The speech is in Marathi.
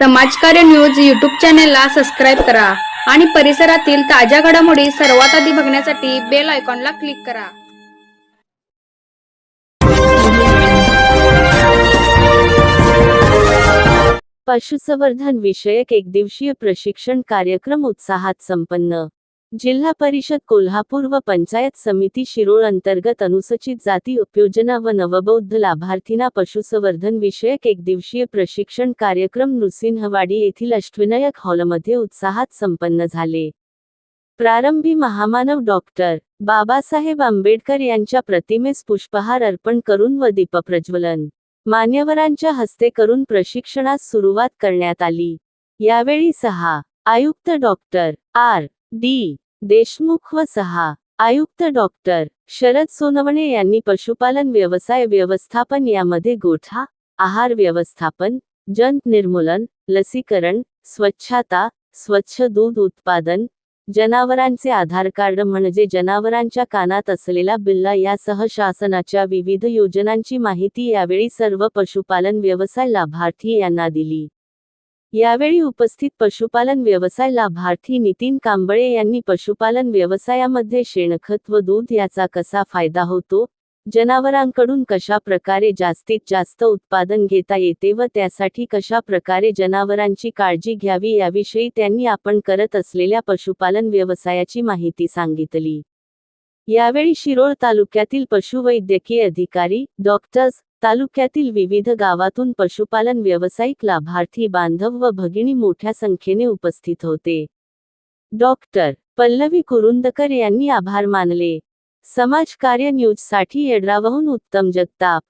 समाजकार्य न्यूज यूट्यूब चॅनेलला सबस्क्राईब करा आणि परिसरातील ताज्या घडामोडी सर्वात आधी बघण्यासाठी बेल आयकॉनला क्लिक करा. पशुसंवर्धन विषयक एकदिवसीय प्रशिक्षण कार्यक्रम उत्साहात संपन्न. जिल्हा परिषद कोल्हापूर व पंचायत समिती शिरोळ अंतर्गत अनुसूचित जाती उपयोजना व नवबौद्ध लाभार्थींना पशुसंवर्धन विषयक एकदिवसीय प्रशिक्षण कार्यक्रम नृसिंहवाडी येथील अष्टविनायक हॉलमध्ये उत्साहात संपन्न झाले. प्रारंभी महामानव डॉक्टर बाबासाहेब आंबेडकर यांच्या प्रतिमेस पुष्पहार अर्पण करून व दीपप्रज्वलन. मान्यवरांच्या हस्ते करून प्रशिक्षणास सुरुवात करण्यात आली. यावेळी सहा आयुक्त डॉक्टर आर. डी. देशमुख व सहा. आयुक्त डॉक्टर शरद सोनवणे यांनी पशुपालन व्यवसाय व्यवस्थापन यामध्ये गोठा आहार व्यवस्थापन जंत निर्मूलन लसीकरण स्वच्छता स्वच्छ दूध उत्पादन जनावरांचे आधार कार्ड म्हणजे जनावरांच्या कानात असलेला बिल्ला यासह शासनाच्या विविध योजनांची माहिती यावेळी सर्व पशुपालन व्यवसाय लाभार्थी यांना दिली. यावेळी उपस्थित पशुपालन व्यवसाय लाभार्थी नितीन कांबळे यांनी पशुपालन व्यवसायामध्ये शेणखत व दूध याचा कसा फायदा होतो? जनावरांकडून कशा प्रकारे जास्तीत जास्त उत्पादन घेता येते व त्यासाठी कशा प्रकारे जनावरांची काळजी घ्यावी याविषयी त्यांनी आपण करत असलेल्या पशुपालन व्यवसायाची माहिती सांगितली. यावेळी शिरोळ तालुक्यातील पशुवैद्यकीय अधिकारी डॉक्टर्स तालुक्यातील विविध गावातून पशुपालन व्यावसायिक लाभार्थी बांधव व भगिनी मोठ्या संख्येने उपस्थित होते. डॉक्टर पल्लवी कुरुंदकर यांनी आभार मानले. समाज कार्य न्यूजसाठी येड्रावहून उत्तम जगताप.